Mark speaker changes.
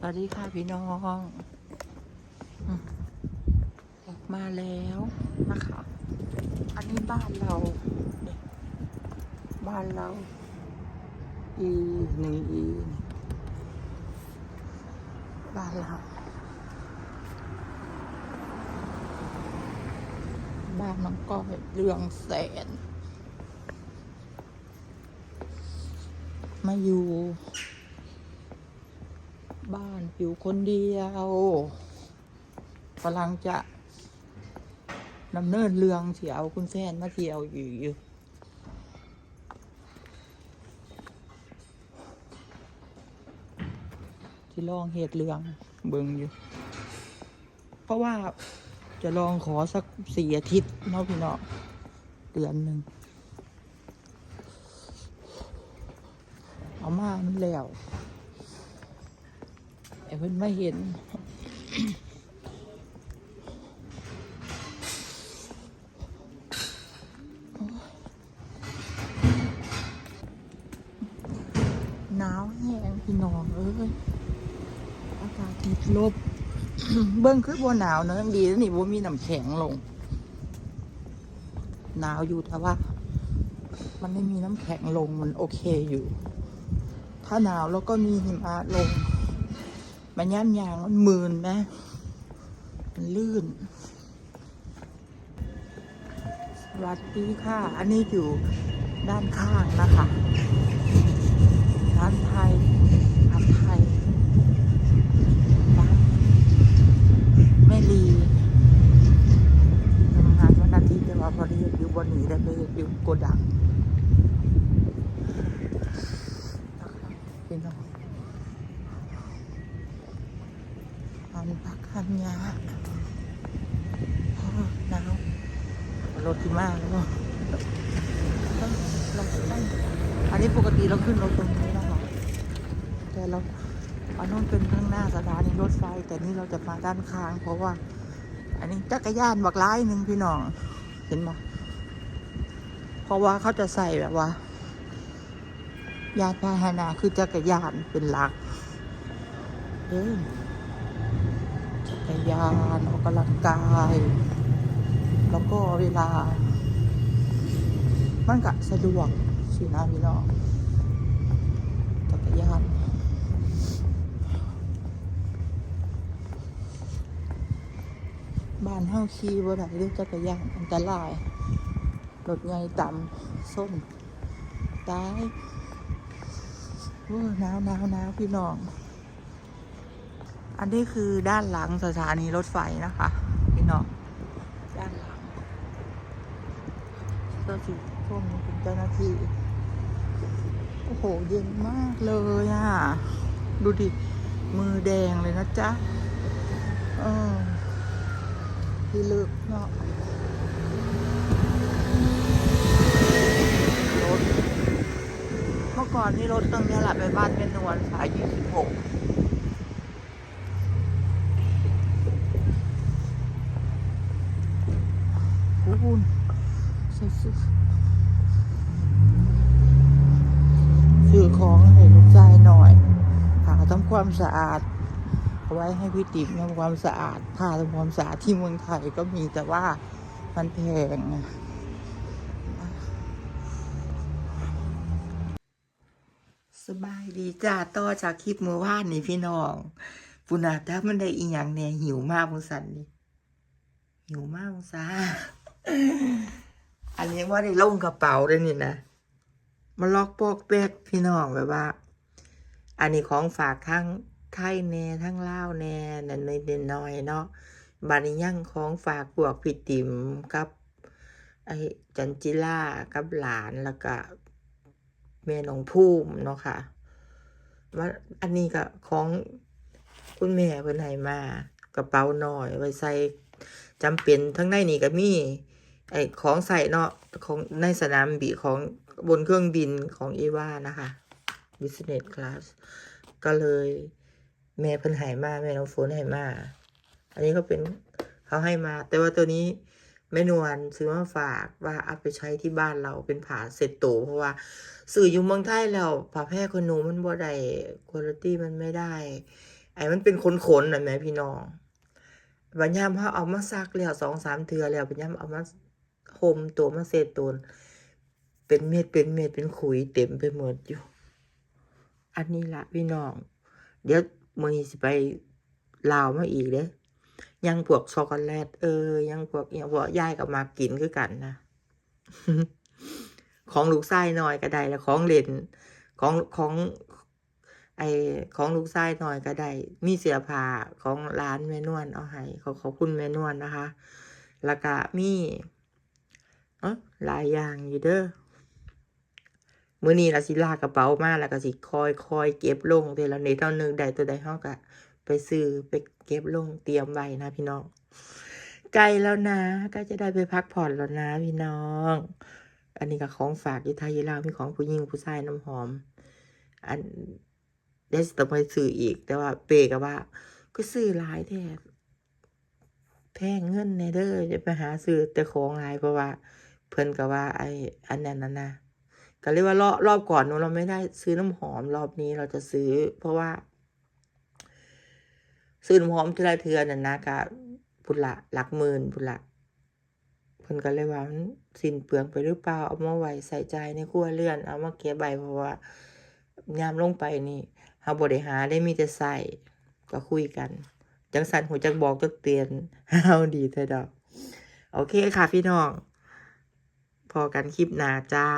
Speaker 1: สวัสดีค่ะพี่น้องออกมาแล้วนะคะ อันนี้บ้านเรา บ้านเราอีหนึ่งอีบ้านเราบ้านน้องก้อยเรืองแสน มาอยู่ บ้านอยู่คนเดียวกำลังจะดำเนินเรื่องเที่ยวคุณแฟนมาเที่ยวอยู่อยู่ที่ลองเหตุเรื่องเบิงอยู่ เพราะว่าจะลองขอสักสี่อาทิตย์เนาะพี่เนาะเดือนหนึ่งเอามามันแล้ว ไอ้เพิ่นไม่เห็นหนาวแห้งพี่น้องเอ้ยอากาศติดลบ เบิ้งคือบัหนาวเนอะดีแล้วนี่บัมีน้ำแข็งลง หนาวอยู่แต่ว่า มันไม่มีน้ำแข็งลงมันโอเคอยู่ ถ้าหนาวแล้วก็มีหิมะลง มันย่ำยางมันมืนนะมันลื่นสวัสดีค่ะ อันนี้อยู่ด้านข้างนะคะ ร้านไทยผัดไทยร้านแม่ลีทำงานวันอาทิตย์แต่ว่าพอดีอยู่บนนี้ได้ไปอยู่โกดังพี่น้องอัันยาหนาวรถที่มากแล้วเนาะเราต้องอันนี้ปกติเราขึ้นรถตรงนี้นะคะแต่เราอันนู้นเป็นข้างหน้าสถานีรถไฟ แต่นี่เราจะมาด้านข้าง เพราะว่า อันนี้จักรยานบักร้ายหนึ่งพี่น้อง เห็นไหมเพราะว่าเขาจะใส่แบบว่า ยานพาหนะคือจักรยานเป็นหลักเดิน จักรยานออกกำลังกาย แล้วก็เวลา มันก็สะดวกสินะพี่น้องจักรยานบ้านเฮาขี่บ่ได้เรื่องจักรยานอันตรายรถใหญ่ต่ำส้มตายโอ้หนาวหนาวหนาวพี่น้อง อันนี้คือด้านหลังสถานีรถไฟนะคะพี่น้องด้านหลังก็คือช่วงนี้เป็นเจ้าหน้าที่โอ้โหเย็นมากเลยอะ ดูดิ มือแดงเลยนะจ๊ะเออพี่ลึกเนาะเมื่อก่อนนี่รถต้องนี้แหละไปบ้านเป็นนวลสาย 26 สื่อของให้ลูกชายหน่อยผ่าทำความสะอาด เอาไว้ให้พี่ติ๋มทำความสะอาดผ่าทำความสะอาดที่เมืองไทยก็มีแต่ว่ามันแพงสบายดีจ้าต่อจากคลิปเมื่อวานนี่พี่น้องปุณาถ้ามันได้อีหยังเนี่ยหิวมากมุสันนี่หิวมากมุสา อันนี้ว่าได้ลงกระเป๋าเลยนี่นะมาล็อกปอกแป๊กพี่น้องแบบว่า อันนี้ของฝากทั้งไทยแน่ทั้งเล่าแน่นั่นในเด่นน้อยเนาะบานี้ยั่งของฝากพวกพี่ติ๋มกับไอ้จันจิล่ากับหลานแล้วก็แม่น้องภูมิเนาะค่ะว่าอันนี้ก็ของคุณแม่เพิ่นให้มากระเป๋าหน่อยไว้ใส่จำเป็นทั้งในนี่ก็มี ไอ้ของใส่เนาะของในสนามบินของบนเครื่องบินของอีวานะคะ business class ก็เลยแม่เพิ่นให้มาแม่น้องฝนให้มา อันนี้ก็เป็นเขาให้มา แต่ว่าตัวนี้แม่นวลซื้อมาฝากว่าเอาไปใช้ที่บ้านเราเป็นผาเสร็จโตเพราะว่า สื่ออยู่เมืองไทยแล้วผ้าแพร่คนหนูมันบ่ได้คุณภาพมันไม่ได้ ไอ้มันเป็นขนๆน่ะแหม่พี่น้องบัดยามเฮาเอามาซักแล้ว2-3เทือแล้วบัดยามเอามา ห่มตัวมาเสร็จตัวเป็นเม็ดเป็นเม็ดเป็นขุยเต็มไปหมดอยู่ อันนี้ละพี่น้อง เดี๋ยวมือสิไปลาวมาอีกเด้ยังพวกช็อกโกแลตเออ ยังพวกอิหยังบ่ยายก็มักกินคือกันนะ ของลูกชายน้อยก็ได้แล้วของเล่นของของไอของลูกชายน้อยก็ได้ มีเสื้อผ้าของร้านแม่นวลเอาให้ขอขอบคุณแม่นวลนะคะ แล้วก็มี อ้อหลายอย่างอยู่เด้อมื้อนี้ล่ะสิลากกระเป๋ามาแล้วก็สิคอยคอยเก็บลงทีละนิดเท่านึงได้ตัวใดเฮาก็ไปซื้อไปเก็บลงเตรียมไว้นะพี่น้องใกล้แล้วนะกล้จะได้ไปพักผ่อนแล้วนะพี่น้อง อันนี้ก็ของฝากยู่ไทยยู่ลาวมีของผู้หญิงผู้ชายน้ำหอม อันได้สต้องไปซื้ออีก แต่ว่าเปก็ว่า ก็ซื้อหลายแท้แพงเงินแน่เด้อจะไปหาซื้อแต่ของหลายเพราะว่า เพิ่นก็ว่าไอ้อันนั้นน่ะนะก็เรียกว่ารอบรอบก่อนนู้นเราไม่ได้ซื้อน้ำหอมรอบนี้เราจะซื้อ เพราะว่า ซื้อน้ำหอมทีละเทือนั่นนะก็พุ่นละหลักหมื่นพุ่นละเพิ่นก็เลยว่ามันสิ้นเปลืองไปหรือเปล่าเอามาไว้ใส่ใจในครัวเรือน เอามาเก็บไว้เพราะว่ายามลงไปนี่เฮาบ่ได้หาได้มีแต่ใส่ก็คุยกันจังสันหูจักบอกจักเตือนเฮาดีแท้ดอก โอเคค่ะพี่น้อง พอกันคลิปหน้าจ้า